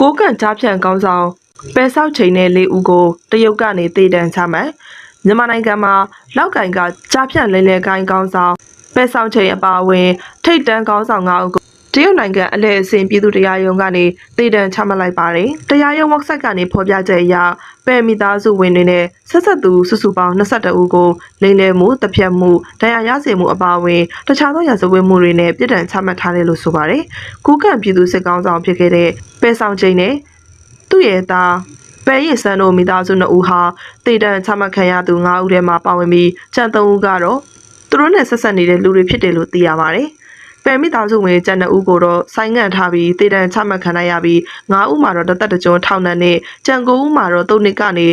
ကိုကန့်ကြားဖြန့်ကောင်းဆောင်ပဲဆောက်ချိန်တဲ့လေးဦးကိုတရုတ်ကနေတည်တံချမှတ်မြန်မာနိုင်ငံမှာလောက်ကင်ကကြားဖြန့်လဲလဲကိုင်းကောင်းဆောင်ပဲဆောက်ချိန်အပါအဝင်ထိတ်တန်းကောင်းဆောင်၅ဦးကို တရုတ်နိုင်ငံအလဲအစင်ပြည်သူတရားရုံးကနေတည်တံချမှတ်လိုက်ပါတယ်တရားရုံး website ကနေဖော်ပြချက်အရပဲမိသားစုဝင်တွေနဲ့ဆက်ဆက်သူစုစုပေါင်း22ဦးကိုလိမ်လည်မှုတပြက်မှုတရားရစေမှုအပါအဝင်တခြားသောရာဇဝတ်မှုတွေနဲ့ပြည်တံချမှတ်ထားတယ်လို့ဆိုပါတယ်ကိုကန့်ပြည်သူစစ်ကောင်းဆောင်ဖြစ်ခဲ့တဲ့ပဲဆောင်ချိန်နဲ့သူ့ရဲ့သားပဲရည်စန်းတို့မိသားစုနှစ်ဦးဟာတေတံချမှတ်ခံရသူ၅ဦးထဲမှာပါဝင်ပြီးကျန်၃ဦးကတော့သူတို့နဲ့ဆက်ဆက်နေတဲ့လူတွေဖြစ်တယ်လို့သိရပါတယ်။ ပဲမိသားစုဝင်ကျန်တဲ့ဦးကိုတော့ဆိုင်းငံ့ထားပြီးတေတံချမှတ်ခံရပြီး၅ဦးမှာတော့တသက်တကြွထောင်ဒဏ်နဲ့ကျန်၉ဦးမှာတော့၃နှစ်ကနေ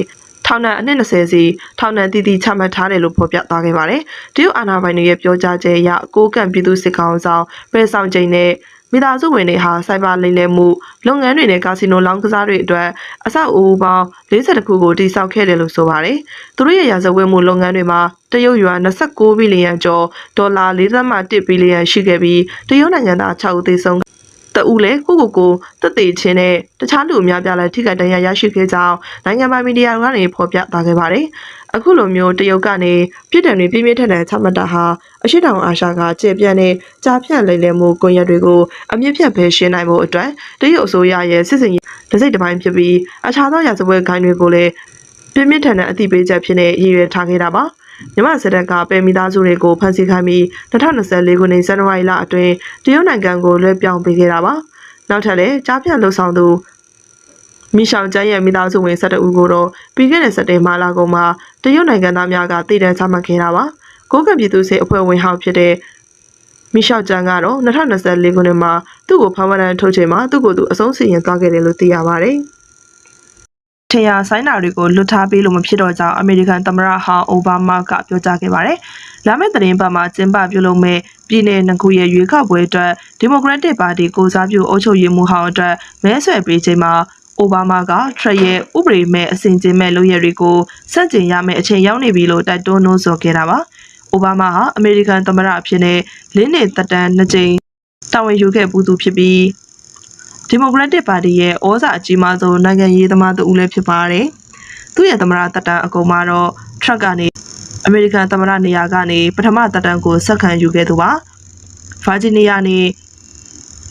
ထောင်ဒဏ်အနှစ်20စီထောင်ဒဏ်တည်တည်ချမှတ်ထားတယ်လို့ဖော်ပြသွားခဲ့ပါတယ်။တရုတ်အာဏာပိုင်တွေရဲ့ပြောကြားချက်အရကိုကန့်ပြည်သူစစ်ကောင်ဆောင်ပဲဆောင်ချိန်နဲ့ မိသားစုဝင်တွေဟာစိုက်ဘာလိမ်လည်မှုလုပ်ငန်းတွေနဲ့ကာစီနိုလောင်းကစားတွေအတွက်အဆောက်အဦပေါင်း40ခုကိုတည်ဆောက်ခဲ့တယ်လို့ဆိုပါတယ်။သူတို့ရဲ့ရာဇဝတ်မှုလုပ်ငန်းတွေမှာတရုတ်ယွမ်29ဘီလီယံကျော်ဒေါ်လာ4.1ဘီလီယံရှိခဲ့ပြီးတရုတ်နိုင်ငံသား6ဦးသေဆုံး တဦးလည်းကိုကိုကိုတက်သေးချင်းနဲ့တခြားလူအများပြားလည်းထိခိုက်ဒဏ်ရာရရှိခဲ့ကြောင်းနိုင်ငံပိုင်မီဒီယာကနေဖော်ပြသွားခဲ့ပါတယ်။အခုလိုမျိုးတရုတ်ကနေပြည်ထန်တွေပြင်းပြင်းထန်ထန်ချမှတ်တာဟာအရှိတောင်အာရှကကျေပြန့်တဲ့ကြားဖြန့်လိမ်လည်မှုကွန်ရက်တွေကိုအမြင့်ဖြတ်ဖယ်ရှင်းနိုင်ဖို့အတွက်တရုတ်အစိုးရရဲ့စစ်စင်ရေးတစ်စိတ်တစ်ပိုင်းဖြစ်ပြီးအခြားသောရာဇဝတ်ဂိုင်းတွေကိုလည်းပြင်းပြင်းထန်ထန်အသိပေးချက်ဖြစ်နေရည်ရွယ်ထားခဲ့တာပါ။ မြမစစ်တပ်ကပဲမိသားစုတွေကိုဖမ်းဆီးခိုင်းပြီး2024ခုနှစ်ဇန်နဝါရီလအတွင်းတရုတ်နိုင်ငံကိုလွှဲပြောင်းပေးခဲ့တာပါ။နောက်ထပ်လည်းကြားဖြတ်လှုပ်ဆောင်သူမိရှောင်ကျန်းရဲ့မိသားစုဝင်12ဦးကိုတော့ပြီးခဲ့တဲ့စက်တင်ဘာလကုန်မှာတရုတ်နိုင်ငံသားများကတည်တံ့ချမှတ်ခဲ့တာပါ။ကိုကပြည်သူစစ်အဖွဲ့ဝင်ဟောက်ဖြစ်တဲ့မိရှောက်ကျန်းကတော့2024ခုနှစ်မှာသူ့ကိုဖမ်းဝရမ်းထုတ်ချိန်မှာသူ့ကိုယ်သူအဆုံးစီရင်သွားခဲ့တယ်လို့သိရပါတ ယ်။ထရာဆိုင်နာတွေကိုလွတ်ထားပေးလို့မဖြစ်တော့ကြောင်းအမေရိကန်သမ္မတဟောင်းအိုဘားမားကပြောကြားခဲ့ပါတယ်။လာမယ့်သတင်းပတ်မှာကျင်းပပြုလုပ်မဲ့ပြည်내နှစ်ခုရဲ့ရွေးကောက်ပွဲအတွက်ဒီမိုကရက်တစ်ပါတီကိုစားပြုအုပ်ချုပ်ရေးမှူးဟောင်းအတွက်မဲဆွယ်ပေးချိန်မှာအိုဘားမားကထရရဲ့ဥပဒေမဲ့အစဉ်ကျင်းမဲ့လုပ်ရတွေကိုစန့်ကျင်ရမယ့်အချိန်ရောက်နေပြီလို့တိုက်တွန်းနှိုးဆော်ခဲ့တာပါ။အိုဘားမားဟာအမေရိကန်သမ္မတအဖြစ်နဲ့လင်းနေသက်တမ်းနှစ်ကြိမ်တာဝန်ယူခဲ့ပူးသူဖြစ်ပြီး ဒီမိုကရက်တစ်ပါတီရဲ့ဩဇာအကြီးမားဆုံးနိုင်ငံရေးသမားတဦးလည်းဖြစ်ပါတယ်။သူ့ရဲ့သမ္မတသက်တမ်းအကုန်မှာတော့ထရက်ကနေအမေရိကန်သမ္မတနေရာကနေပထမသက်တမ်းကိုဆက်ခံယူခဲ့သူပါ။ဗာဂျီးနီးယားနဲ့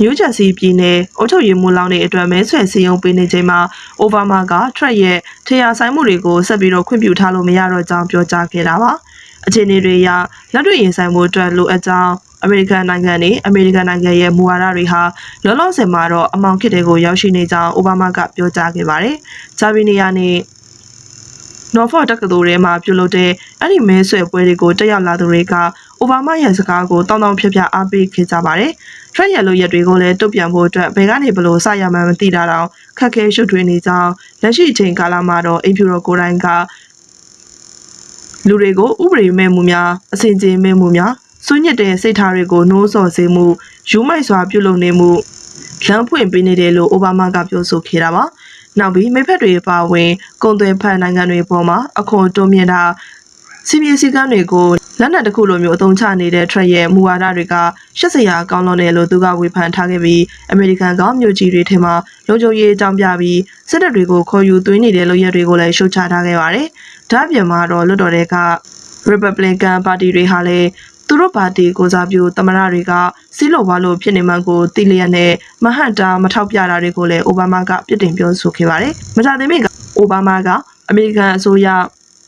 နယူးဂျာစီပြည်နယ်အုပ်ချုပ်ရေးမှူးလောင်းတွေအတွက်မဲဆွယ်စည်းရုံးပေးနေချိန်မှာအိုဘားမားကထရက်ရဲ့ထရာဆိုင်မှုတွေကိုဆက်ပြီးတော့ခွင့်ပြုထားလို့မရတော့ကြောင်းပြောကြားခဲ့တာပါ။အခြေအနေတွေအရလက်တွေ့ရင်ဆိုင်မှုအတွက်လိုအပ်ကြောင်း အမေရိကန်နိုင်ငံနဲ့အမေရိကန်နိုင်ငံရဲ့မူဝါဒတွေဟာလောလောဆယ်မှာတော့အမောင်ခစ်တွေကိုရောက်ရှိနေကြောင်းအိုဘားမားကပြောကြားခဲ့ပါတယ်။ဂျာဗီနီယာနဲ့နော်ဖော့တက္ကသိုလ်ထဲမှာပြုလုပ်တဲ့အဲ့ဒီမဲဆွယ်ပွဲတွေကိုတက်ရောက်လာသူတွေကအိုဘားမားရဲ့စကားကိုတောင်းတောင်းဖြတ်ဖြတ်အားပေးခဲ့ကြပါတယ်။ထရက်ရလိုရက်တွေကိုလည်းတုတ်ပြန်ဖို့အတွက်ဘယ်ကနေဘလို့စရမှန်းမသိတာတော့ခက်ခဲရှုပ်ထွေးနေကြောင်းလက်ရှိအချိန်ကာလမှာတော့အိမ်ဖြူတော်ကိုယ်တိုင်ကလူတွေကိုဥပဒေမဲ့မှုများအစဉ်ကျေမဲ့မှုများ စွန့်ညစ်တဲ့စိတ်ထားတွေကိုနှိုးဆော်စေမှုယူမိုက်စွာပြုလုပ်နေမှုလမ်းဖွင့်ပေးနေတယ်လို့အိုဘားမားကပြောဆိုခဲ့တာပါ။နောက်ပြီးမိဖက်တွေပါဝင်ကုန်သွယ်ဖက်နိုင်ငံတွေပေါ်မှာအခွန်တိုးမြင့်တာစီမီစီကန်းတွေကိုလက်နက်တစ်ခုလိုမျိုးအသုံးချနေတဲ့ Trump ရဲ့မူဝါဒတွေကရှက်စရာကောင်းလွန်တယ်လို့သူကဝေဖန်ထားခဲ့ပြီးအမေရိကန်ကမြို့ကြီးတွေထဲမှာလုံခြုံရေးအကြောင်းပြပြီးစစ်တပ်တွေကိုခေါ်ယူသွင်းနေတဲ့လုပ်ရက်တွေကိုလည်းရှုတ်ချထားခဲ့ပါတယ်။ဒါ့အပြင်မှာတော့လွတ်တော်တွေက Republican ပါတီတွေဟာလည်း သူတို့ပါတီကိုစားပြုသမရတွေကစီးလို့ဝါလို့ဖြစ်နေမှန်းကိုသိလျက်နဲ့မဟန်တာမထောက်ပြတာတွေကိုလည်းအိုဘားမားကပြစ်တင်ပြောဆိုခဲ့ပါတယ်။မကြသေးမီကအိုဘားမားကအမေရိကန်အစိုးရ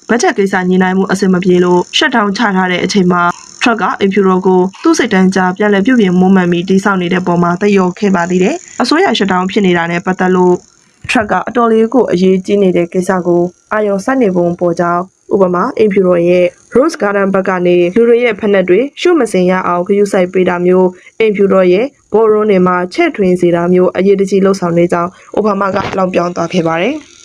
ဘတ်ဂျက်ကိစ္စညှိနှိုင်းမှုအဆင်မပြေလို့ရှက်ထောင်ချထားတဲ့အချိန်မှာထရက်ကအိမ်ဖြူတော်ကိုသူ့စိတ်တန်းကြားပြန်လည်ပြုပြင်မွမ်းမံပြီးတိစောက်နေတဲ့ပုံမှာတယောခဲ့ပါသေးတယ်။အစိုးရရှက်ထောင်ဖြစ်နေတာနဲ့ပတ်သက်လို့ထရက်ကအတော်လေးကိုအရေးကြီးနေတဲ့ကိစ္စကိုအာရုံစိုက်နေပုံပေါ်ကြောင်း ဥပမာအိမ်ဖြူတော်ရဲ့ Rose Garden ဘက်ကနေလူတွေရဲ့ဖက်နှက်တွေရှုမစင်ရအောင်ဂရုစိုက်ပေးတာမျိုးအိမ်ဖြူတော်ရဲ့ဘော်ရွန်းတွေမှာချက်ထွင်စေတာမျိုးအရေးတကြီးလှုပ်ဆောင်နေကြောင်းအိုဘားမားကလောင်ပြောင်းသွားခဲ့ပါတယ်။